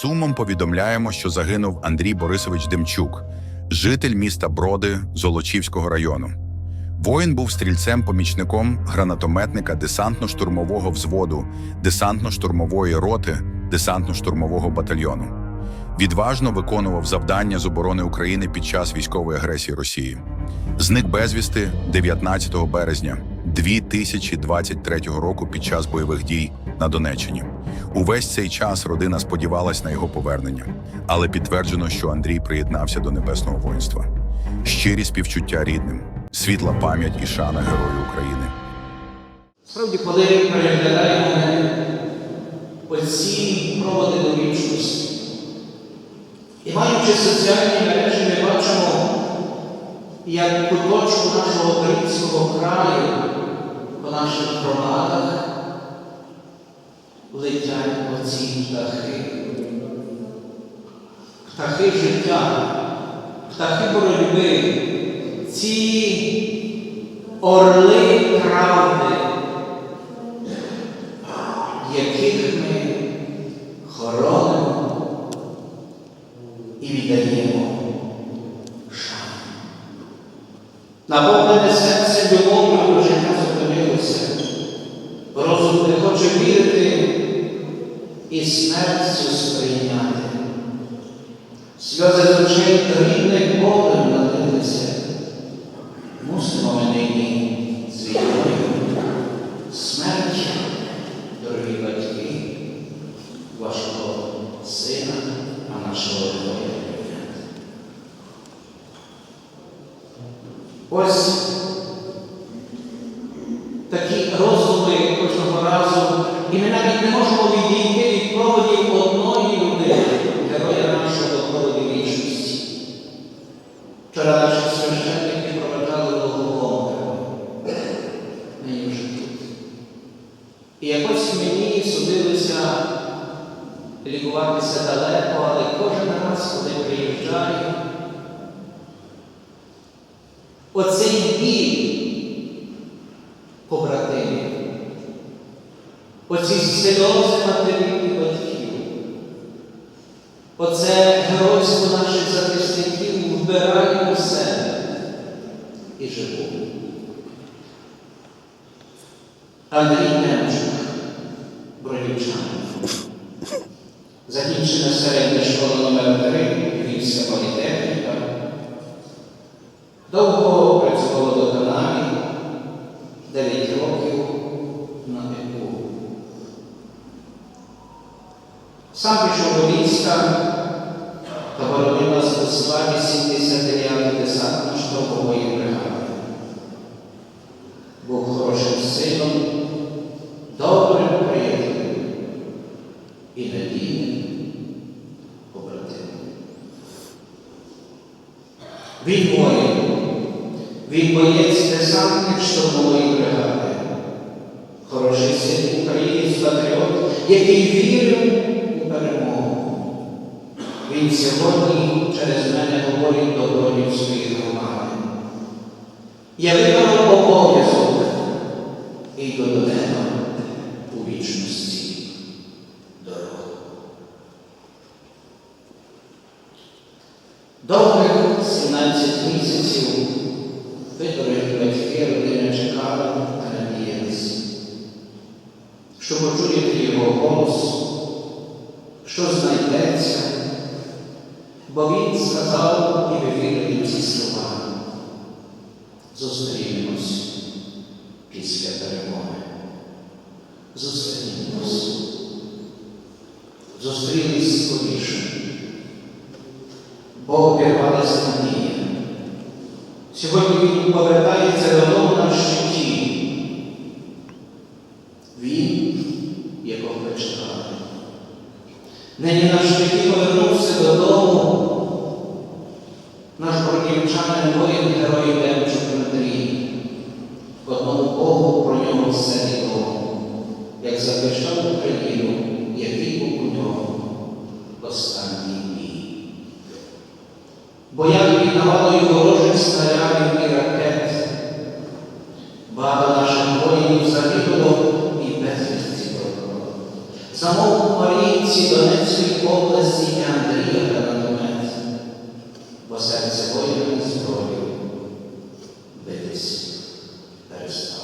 сумом повідомляємо, що загинув Андрій Борисович Демчук, житель міста Броди Золочівського району. Воїн був стрільцем-помічником гранатометника десантно-штурмового взводу, десантно-штурмової роти, десантно-штурмового батальйону. Відважно виконував завдання з оборони України під час військової агресії Росії. Зник безвісти 19 березня 2023 року під час бойових дій на Донеччині. Увесь цей час родина сподівалась на його повернення, але підтверджено, що Андрій приєднався до небесного воїнства. Щирі співчуття рідним, світла пам'ять і шана Герою України. Справді, коли переглядаємо оці проводи до вічності, і маючи соціальні мережі, ми бачимо, як куточку нашого українського краю по наших громадах летять оці птахи. Птахи життя, птахи боротьби, ці орли правди, яких ми хоронимо і віддаємо шану. Наповнене серце любов'ю до життя зупинилося. Розум не хоче вірити і смерть сприйняти. Сльози з очей рідних болем налилися. Мусимо ми нині з війною смерті, дорогі батьки, вашого сина, а нашого героя. Ось такі роздуми кожного разу, і ми навіть не можемо І якось мені судилося лікуватися далеко, але кожен раз, коли приїжджаю, оцей біль побратимів, оці сльози матерів і батьків, оце геройство наших захисників вбираємо в себе і живемо. Андрій Немчук, Закінчена середня школа номер 3 Львівська політехніка. Довго працювала до каналі, 9 років на ЕПУ. Сам пішов до війська та боронив нас у складі 79-ї десантно-штурмової бригади. Був хорошим сином, добрим приятелем і надійним Він воїн, він боєць десантник штурмової бригади, хороший син українець патріот, який вірив у перемогу. Він сьогодні через мене говорить до Бродівської громади. Я виконав обов'язок і до неба у вічності Довгих 17 місяців дорогі батьки, родини чекали та надіялися, що почуєте його голос, що знайдеться, бо він сказав і ви вірили в ці слова. Зустрінемось після перемоги. Зустрінемось. Зустрілись скоріше. Бог обірвалася надія. Сьогодні Він повертається додому на щиті. Він, якого ви чекали. Нині на щиті повернувся додому. Наш бородівчанин воїн герой Демчук Дмитрій. Одному Богу про нього все відомо, як захищав Україну, боями і навалою ворожих снарядів і ракет. Багато наших воїнів загинуло і безвісті пропало. Самому Марійці Донецької області Андрія Гранатомет, бо серце воїна і зброю битись перестало.